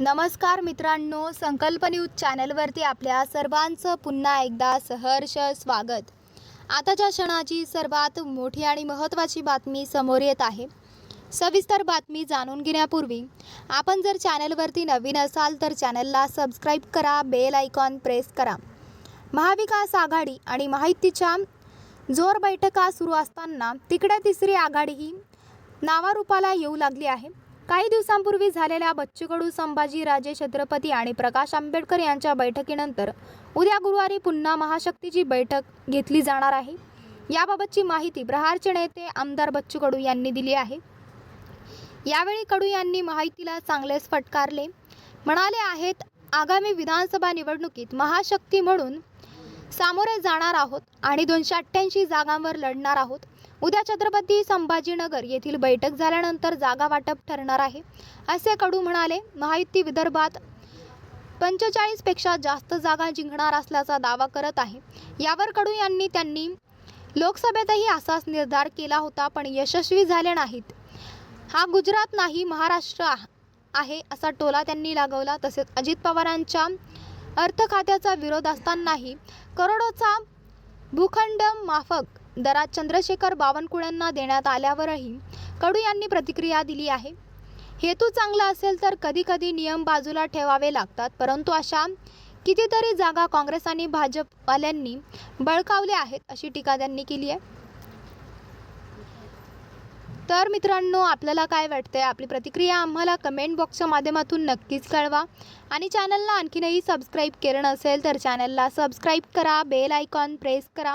नमस्कार मित्रांनो संकल्प न्यूज चॅनलवरती आपल्या सर्वांचं पुन्हा एकदा सहर्ष स्वागत. आताच्या क्षणाची सर्वात मोठी आणि महत्त्वाची बातमी समोर येत आहे. सविस्तर बातमी जाणून घेण्यापूर्वी आपण जर चॅनलवरती नवीन असाल तर चॅनलला सबस्क्राईब करा बेल आयकॉन प्रेस करा. महाविकास आघाडी आणि माहितीच्या जोर बैठका सुरू असताना तिकडे तिसरी आघाडीही नावारूपाला येऊ लागली आहे. काही दिवसांपूर्वी झालेल्या बच्चू कडू संभाजी राजे छत्रपती आणि प्रकाश आंबेडकर यांच्या बैठकीनंतर उद्या गुरुवारी पुन्हा महाशक्तीची बैठक घेतली जाणार आहे. याबाबतची माहिती प्रहारचे नेते आमदार बच्चू कडू यांनी दिली आहे. यावेळी कडू यांनी माहितीला चांगलेच फटकारले. म्हणाले आहेत आगामी विधानसभा निवडणुकीत महाशक्ती म्हणून सामोरे जाणार आहोत आणि दोनशे अठ्ठ्याऐंशी जागांवर लढणार आहोत. उद्या छत्रपती संभाजीनगर येथील बैठक झाल्यानंतर जागा वाटप ठरणार आहे. असे कडू म्हणाले महायुती विदर्भात पंचेचाळीसपेक्षा जास्त जागा जिंकणार असल्याचा दावा करत आहे. यावर कडू यांनी त्यांनी लोकसभेतही असाच निर्धार केला होता पण यशस्वी झाले नाहीत. हा गुजरात नाही महाराष्ट्र आहे असा टोला त्यांनी लागवला. तसेच अजित पवारांच्या अर्थ खात्याचा विरोध असतानाही करोडोचा भूखंड माफक दरात चंद्रशेखर बावनकुळेंना देण्यात आल्यावरही कडू यांनी प्रतिक्रिया दिली आहे. हेतू चांगला असेल तर कधीकधी नियम बाजूला ठेवावे लागतात परंतु अशा कितीतरी जागा काँग्रेस आणि भाजपवाल्यांनी बळकावल्या आहेत अशी टीका त्यांनी केली आहे. तर मित्रांनो आपल्याला काय वाटतंय? आपली प्रतिक्रिया आम्हाला कमेंट बॉक्सच्या माध्यमातून नक्कीच कळवा. आणि चॅनलला आणखीनही सबस्क्राईब केलं नसेल तर चॅनलला सबस्क्राईब करा बेल आयकॉन प्रेस करा.